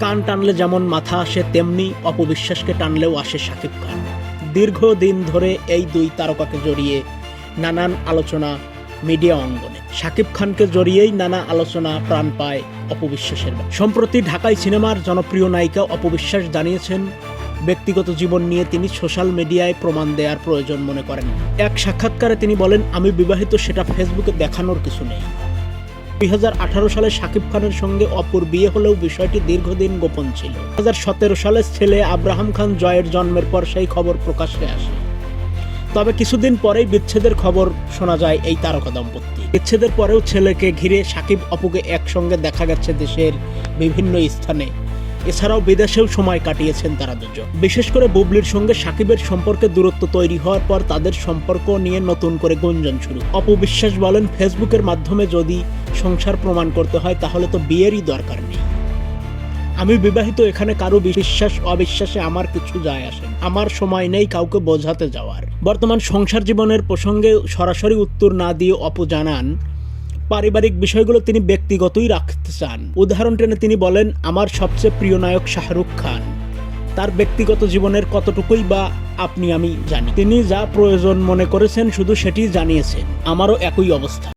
কান টানলে যেমন মাথা আসে তেমনি অপবিশ্বাসকে টানলেও আসে শাকিব খান। দীর্ঘদিন ধরে এই দুই তারকাকে জড়িয়ে নানান আলোচনা মিডিয়া অঙ্গনে। শাকিব খানকে জড়িয়েই নানা আলোচনা প্রাণ পায় অপবিশ্বাসের সম্প্রতি ঢাকায় সিনেমার জনপ্রিয় নায়িকা অপবিশ্বাস জানিয়েছেন, ব্যক্তিগত জীবন নিয়ে তিনি সোশ্যাল মিডিয়ায় প্রমাণ দেওয়ার প্রয়োজন মনে করেন। এক সাক্ষাৎকারে তিনি বলেন, আমি বিবাহিত, সেটা ফেসবুকে দেখানোর কিছু নেই। দুই হাজার আঠারো সালে শাকিব খানের সঙ্গে অপুর বিয়ে হলেও বিষয়টি দীর্ঘদিন গোপন ছিল। দু সালে ছেলে আব্রাহাম খান জয়ের জন্মের পর সেই খবর প্রকাশ্যে আসে। তবে কিছুদিন পরেই বিচ্ছেদের খবর শোনা যায় এই তারকা দম্পতি। বিচ্ছেদের পরেও ছেলেকে ঘিরে সাকিব অপুকে একসঙ্গে দেখা গেছে দেশের বিভিন্ন স্থানে। এছাড়াও বিদেশেও সময় কাটিয়েছেন তারা দুজন। বিশেষ করে বুবলির সঙ্গে সাকিবের সম্পর্কে দূরত্ব তৈরি হওয়ার পর তাদের সম্পর্ক নিয়ে নতুন করে গুঞ্জন শুরু। অপবিশ্বাস বলেন, ফেসবুকের মাধ্যমে যদি সংসার প্রমাণ করতে হয়, তাহলে তো বিয়েরই দরকার নেই। আমি বিবাহিত, এখানে কারও বিশ্বাস, অবিশ্বাসে আমার কিছু যায় আসে আমার সময় নেই কাউকে বোঝাতে যাওয়ার। বর্তমান সংসার জীবনের প্রসঙ্গে সরাসরি উত্তর না দিয়ে অপু জানান, পারিবারিক বিষয়গুলো তিনি ব্যক্তিগতই রাখতে চান। উদাহরণ টেনে তিনি বলেন, আমার সবচেয়ে প্রিয় নায়ক শাহরুখ খান। তার ব্যক্তিগত জীবনের কতটুকুই বা আপনি আমি জানি। তিনি যা প্রয়োজন মনে করেছেন, শুধু সেটি জানিয়েছেন। আমারও একই অবস্থা।